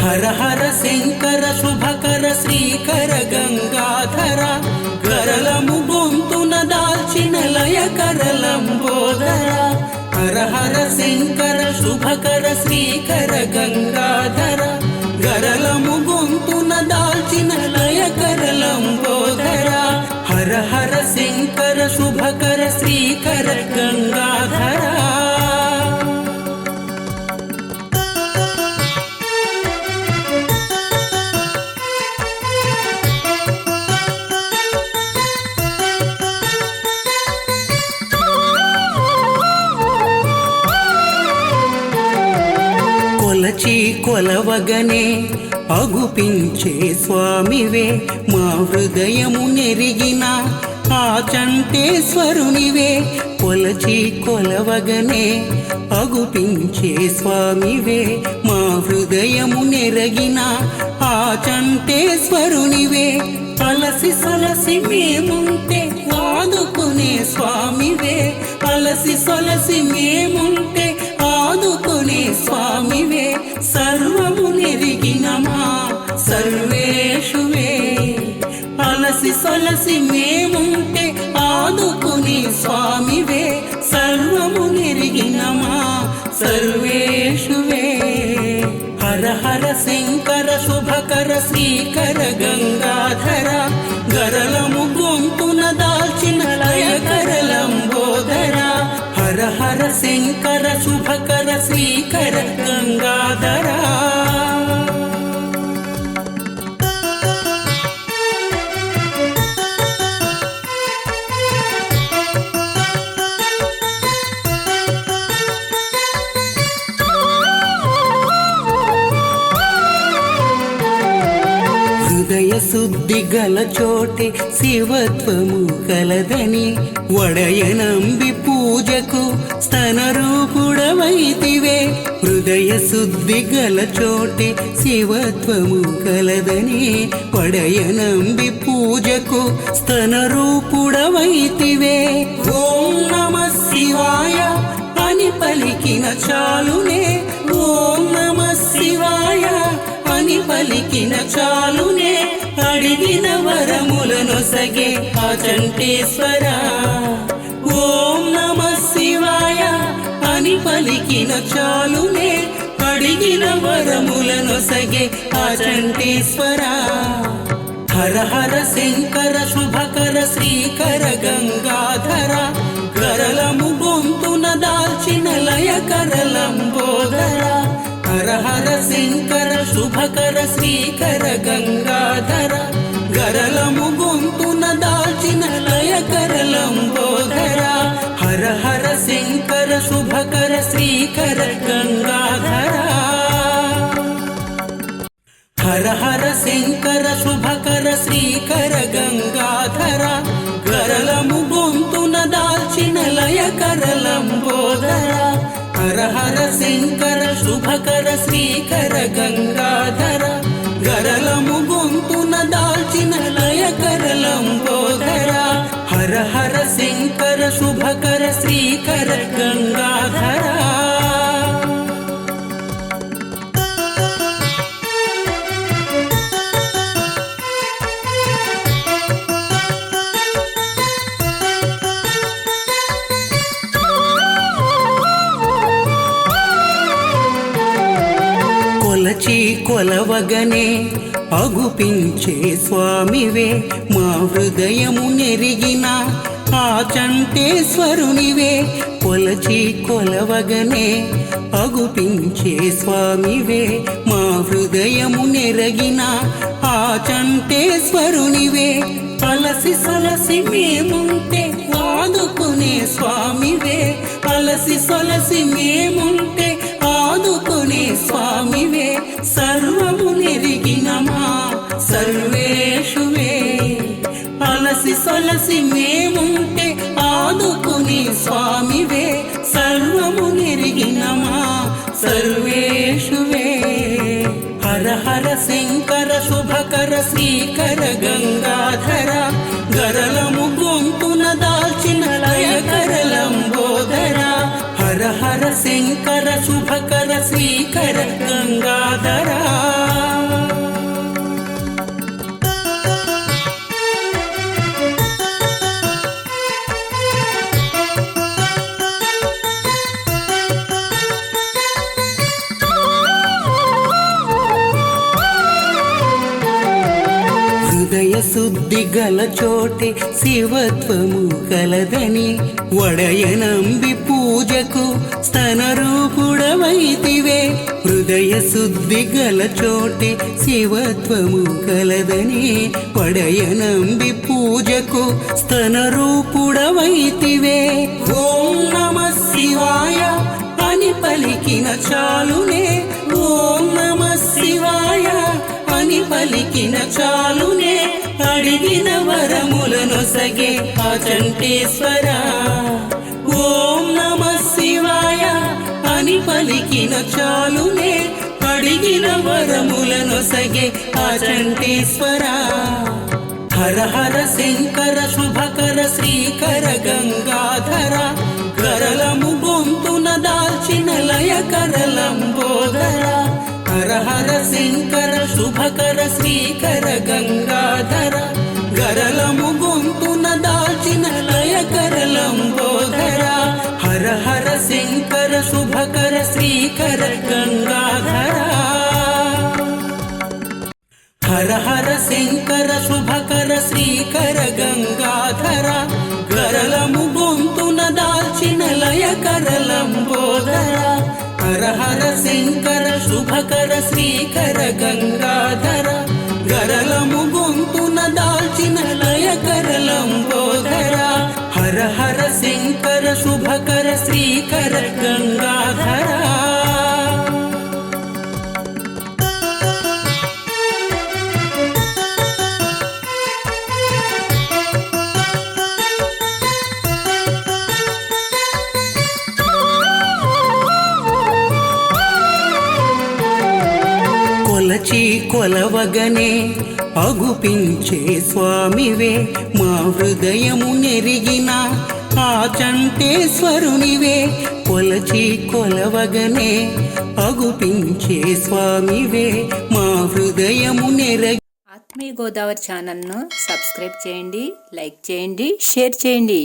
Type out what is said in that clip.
హర హర శంకర శుభకర శ్రీకర గంగాధర కరలము గొంతున దాల్చిన లయ కరలంబోధర హర హర శంకర శుభకర శ్రీకర గంగాధర. కొలచి కొలవగనే అగుపించే స్వామివే. మా హృదయము నెరిగిన ఆ చంటేశ్వరునివే. కొలచి కొలవగనే అగుపించే స్వామివే. మా హృదయము నెరగిన ఆ చంటేశ్వరునివే. అలసి సలసి మేముంటే ఆదుకునే స్వామివే. అలసి సొలసి మేముంటే ఆదుకునే స్వామి సొలసి మేముంటే ఆదుకుని స్వామివే సర్వము నిరిగినమా? సర్వేషువే. హర హర శంకర శుభకర శ్రీకర గంగ శుద్ధి గల చోటే శివత్వము కలదని వడయనంబి పూజకు స్తనరూపుడవైతివే హృదయ శుద్ధి గల చోటే శివత్వము కలదని వడయనంబి పూజకు స్తనరూపుడవైతివే ఓం నమ శివాయ అని పలికిన చాలునే. ఓం నమ శివాయ అని పలికిన చాలునే. అడిగిన వరములను సగే ఆ చంటేశ్వర. ఓం నమ శివాయ అని పలికిన చాలునే అడిగిన వరములను సగే ఆ చంటేశ్వర. హర హర శంకర శుభకర శ్రీకర గంగాధర. కరలము గొంతున దాల్చిన లయ కరలంబో హర హర శంకర శుభకర శ్రీకర గంగాధర గరలము గొంతున దాల్చిన లయ కరలంబోదర హర హర శంకర శుభకర శ్రీకర గంగాధర. హర హర శంకర శుభకర శ్రీకర గంగాధర. హర హర శంకర శుభకర శ్రీకర కొలచి కొలవగనే అగుపించే స్వామివే. మా హృదయము నెరిగిన ఆ చంటేశ్వరునివే. కొలచి కొలవగనే అగుపించే స్వామివే. మా హృదయము నెరగిన ఆ చంటేశ్వరునివే. అలసి సలసి మేముంటే ఆదుకునే స్వామివే. అలసి సొలసి మేముంటే సొలసి మేముంటే ఆదుకునే స్వామివే సర్వము నిరిగినమా? సర్వేషువే. హర హర శంకర శుభకర శ్రీకర గంగాధర గరలము గొంతున దాల్చిన లయ కరలంబోదర హర హర శంకర శుభకర శ్రీకర గంగాధరా. శుద్ధి గల చోటే శివత్వము కలదని వడయనంబి పూజకు స్తన రూపుడవైతివే హృదయ శుద్ధి గల చోటే శివత్వము కలదని వడయనంబి పూజకు స్తన రూపుడవైతివే ఓం నమ శివాయ అని పలికిన చాలునే. ఓం నమ శివాయ అని పలికిన చాలునే. అడిగిన వరములను సగే అచంటేశ్వర ఓం నమ శివాయ అని పలికిన చాలునే అడిగిన వరములను సగే అచంటేశ్వర హర హర శంకర శుభకర శ్రీకర గంగాధర కరలము గొంతున దాల్చిన లయ కరలంబోదర హర హర శంకర శుభకర శ్రీకర గంగాధర గరలము గొంతున దాల్చిన లయ కరలంబోదర హర హర శంకర శుభకర శ్రీకర గంగాధర హర హర శంకర శుభకర శ్రీకర గంగాధర గరలము గొంతున దాల్చిన లయ కరలంబోదర హర హర శంకర శుభకర శ్రీకర గంగాధర గరలము గొంతున దాల్చిన లయ కరలంబోదర హర హర శంకర శుభకర శ్రీకర గంగాధర కొలచి కొలవగనే అగుపించే స్వామివే మా హృదయము నెరిగిన ఆ చంటేశ్వరునివే కొలచి కొలవగనే అగుపించే స్వామివే మా హృదయము నెరగి ఆత్మీయ గోదావరి ఛానల్ను సబ్స్క్రైబ్ చేయండి లైక్ చేయండి షేర్ చేయండి.